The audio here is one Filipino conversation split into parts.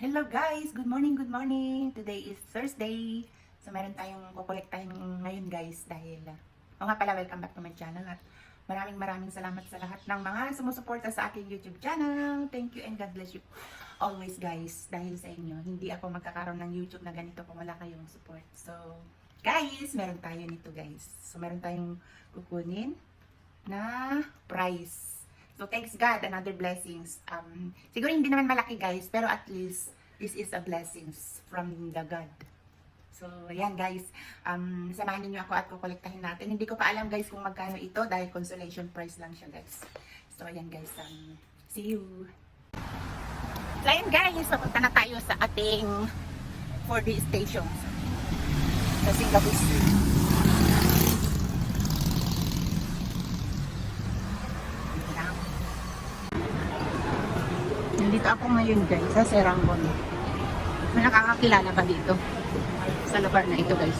Hello guys! Good morning, good morning! Today is Thursday. So meron tayong kukolektahin ngayon guys dahil o nga pala welcome back to my channel at maraming maraming salamat sa lahat ng mga sumusuporta sa aking YouTube channel. Thank you and God bless you always guys dahil sa inyo. Hindi ako magkakaroon ng YouTube na ganito kung wala kayong support. So guys, meron tayo nito guys. So meron tayong kukunin na prize. So thanks God, another blessings. Um, siguro hindi naman malaki guys, pero at least this is a blessings from the God. So ayan guys, um, samahan niyo ako at kukolektahin natin. Hindi ko pa alam guys kung magkano ito dahil consolation prize lang siya guys. So ayan guys, um, see you. So ayan guys, papunta na tayo sa ating 4D station sa Singapore Street. Nandito ako ngayon guys sa Serangoon. May nakakakilala ba dito? Sa lugar na ito guys.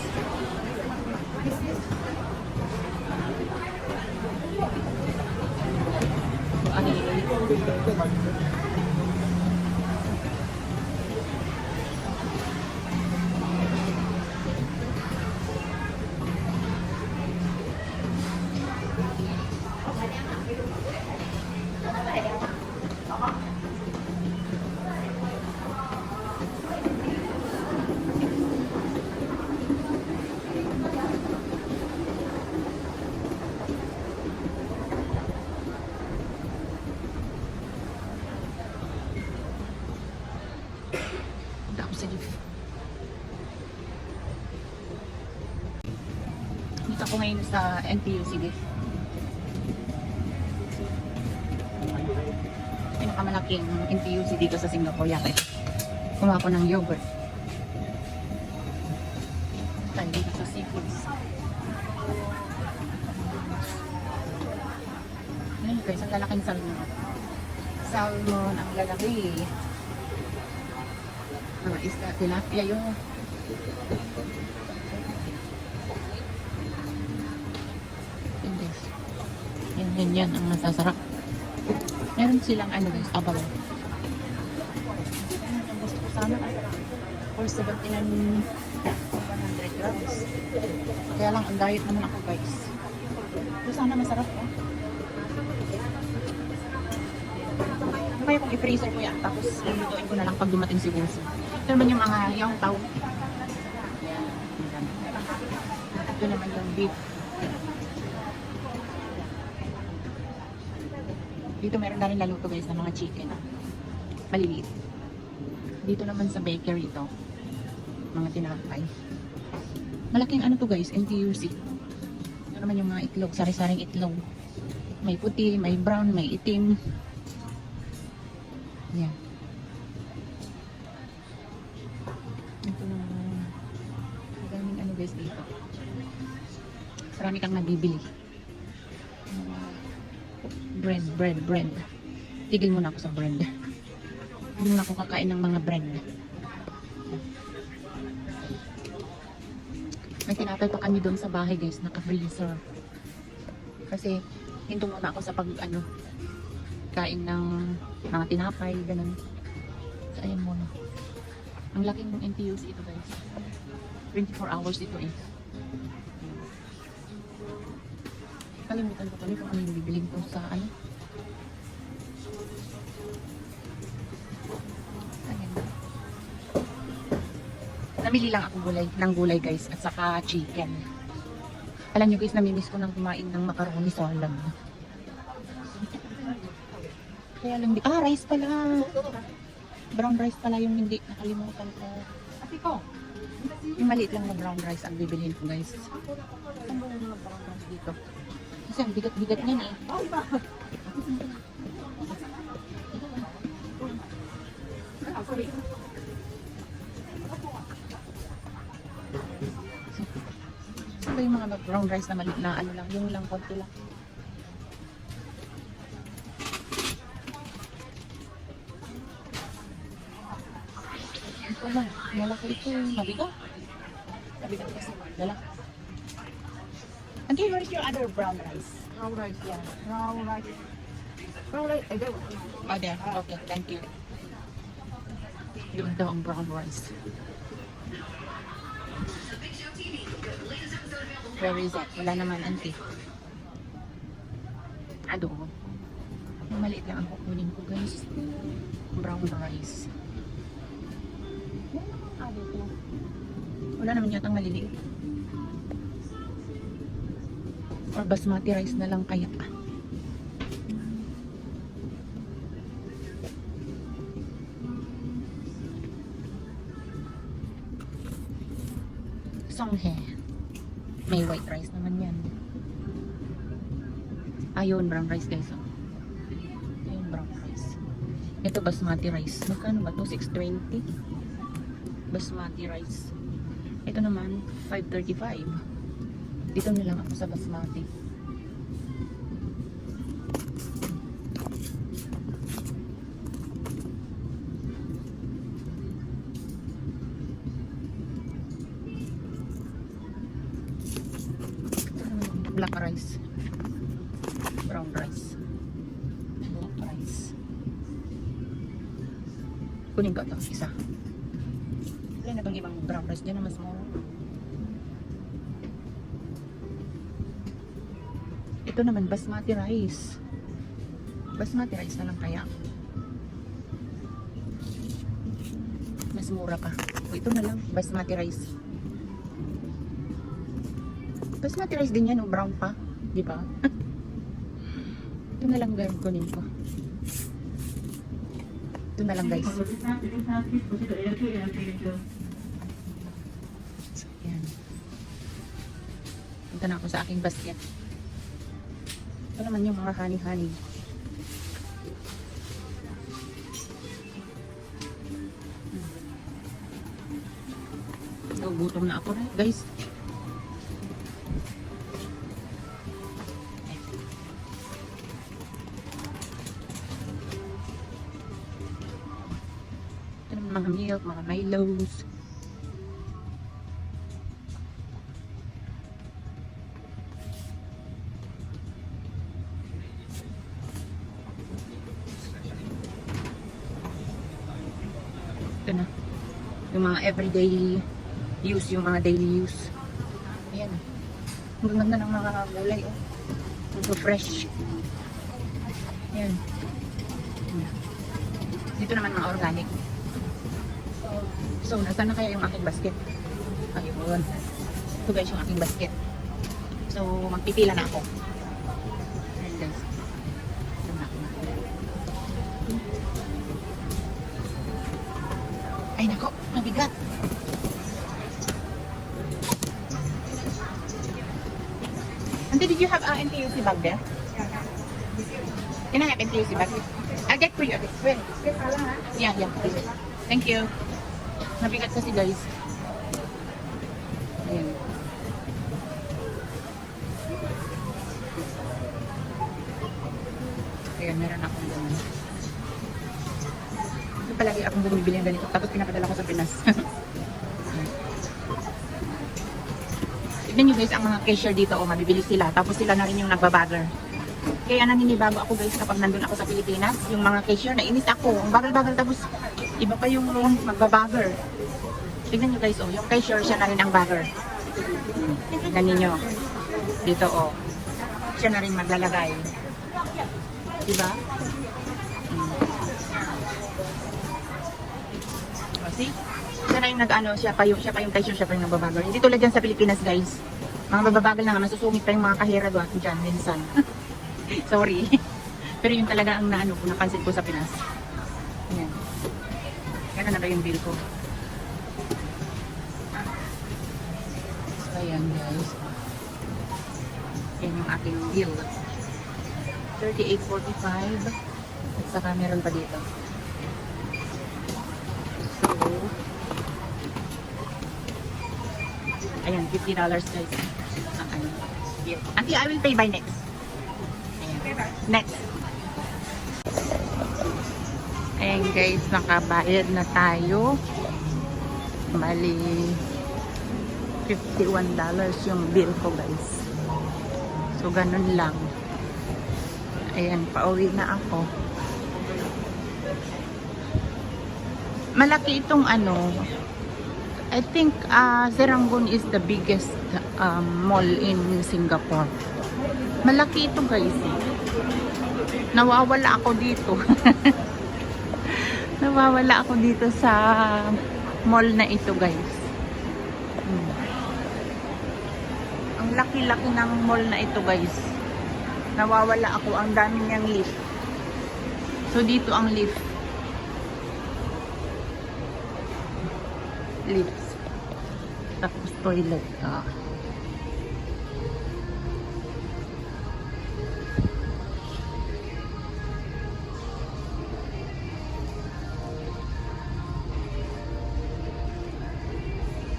Ay, Punta ako sa lift. Dito ako ngayon sa NTU, sige. Pinakamalaking NTUC dito sa Singapore yata. ito. Kumuha ko ng yogurt. Tayo dito sa seafoods. Ayun guys, ang lalaking salmon. Salmon, ang lalaki. Mga isda, tilapia yun. Yan, yan, yan. Ang masasarap. Meron silang ano guys, abaw. Ang gusto ko sana ay for 79 100 grams. Kaya lang, ang diet naman ako guys. Ito sana masarap oh. Ano kaya kung i-freezer ko yan, tapos lulutuin ko na lang pag dumating si Bunso. Ito naman yung mga yung tao. Ito naman yung beef. Dito meron na rin naluto guys ng mga chicken. Maliliit. Dito naman sa bakery ito. Mga tinapay. Malaking ano to guys, NTUC. Ito naman yung mga itlog, sari-saring itlog. May puti, may brown, may itim. Yan. Ito na. Maraming ano guys dito. Marami kang nabibili. Bread, bread, bread. Tigil muna ako sa bread. Hindi muna ako kakain ng mga bread. May tinapay pa kami doon sa bahay guys, naka-freezer. Kasi hinto muna ako sa pag ano, kain ng mga tinapay, ganun. So, ayan muna. Ang laking NTUC ito guys. 24 hours ito eh. Kalimutan ko tuloy kung ano yung bibiling ko sa ano. Ayan. Namili lang ako gulay, ng gulay guys at saka chicken. Alam nyo guys, namimiss ko nang kumain ng macaroni salad. Kaya lang di... Ah, rice pala. Brown rice pala yung hindi. Nakalimutan ko. Ate ko. Yung maliit lang na brown rice ang bibilihin ko guys. Ba yung mga brown rice dito? Kasi ang bigat-bigat niyan eh. Saan ba yung mga brown rice na maliit na ano lang? Yung lang, konti lang. Ito na, malaki ito. Mabigat. Mabigat kasi. Dala. Auntie, where's your other brown rice? Brown rice. Yeah. Brown rice. Brown rice. I don't. Oh, there. Okay, thank you. Doon daw ang brown rice. Where is it? Wala naman, auntie. Yung maliit lang ang kukunin ko, guys. Brown rice. Wala naman yatang maliliit. Or basmati rice na lang kaya. Songhe. May white rice naman yan. Ayun, brown rice guys. Oh. Ayun, brown rice. Ito basmati rice. Magkano ba to? 620? Basmati rice. Ito naman, 535. Dito na lang ako sa basmati. Black rice. Brown rice. Black rice. Kunin ko ito, isa. Wala na bang ibang brown rice dyan na mas mura? Ito naman, basmati rice. Basmati rice na lang kaya. Mas mura pa. O, ito na lang, basmati rice. Basmati rice din yan, o brown pa. Di ba? ito na lang gawin kunin ko. Ito na lang guys. So. Punta na ako sa aking basket. Ito naman yung mga honey-honey. Nagugutom na ako rin, guys. Ito naman mga milk, mga Milos. Mga everyday use, yung mga daily use. Ayan. Ang ganda ng mga gulay, oh. Ito fresh. Ayan. Dito naman mga organic. So, nasaan na kaya yung aking basket? Ayun. Ito guys yung aking basket. So, magpipila na ako. Uh, NTUC bag there? Can I have NTUC bag? I'll get for you. Wait. Yeah, yeah. Thank you. Mabigat kasi guys. Ayan. Ayan, meron akong ganun. Palagi akong bumibili ng ganito. Tapos pinapadala ko sa Pinas. Tignan nyo guys, ang mga cashier dito, oh, mabibili sila. Tapos sila na rin yung nagbabagger. Kaya naninibago ako guys kapag nandun ako sa Pilipinas, yung mga cashier, nainis ako. Ang bagal-bagal tapos iba pa yung magbabagger. Tignan nyo guys, oh, yung cashier siya na rin ang bagger. Tignan ninyo. Dito, oh. Siya na rin maglalagay. Diba? Mm. Oh, see? Siya na yung nag-ano, siya pa yung, siya pa yung cashier, siya pa yung nagbabagal. Hindi tulad dyan sa Pilipinas, guys. Mga bababagal na nga, masusungit pa yung mga kahera doon dyan, minsan. Sorry. Pero yun talaga ang naano ko, napansin ko sa Pinas. Ayan. Yan na ba yung bill ko? Ayan guys. Yan yung aking bill. 38.45 at saka meron pa dito. So, ayan, $50 guys. Ang ano. Auntie, I will pay by next. Ayan. Next. Ayan guys, nakabayad na tayo. Mali, $51 yung bill ko guys. So, ganun lang. Ayan, pauwi na ako. malaki itong ano. I think uh, Serangoon is the biggest um, mall in Singapore. Malaki ito guys. eh. Nawawala ako dito. Nawawala ako dito sa mall na ito guys. Hmm. Ang laki-laki ng mall na ito guys. Nawawala ako. Ang dami niyang lift. So dito ang lift. Lifts. Toilet. Ah.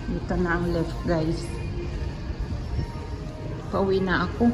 Dito na ang left guys. Pauwi na ako.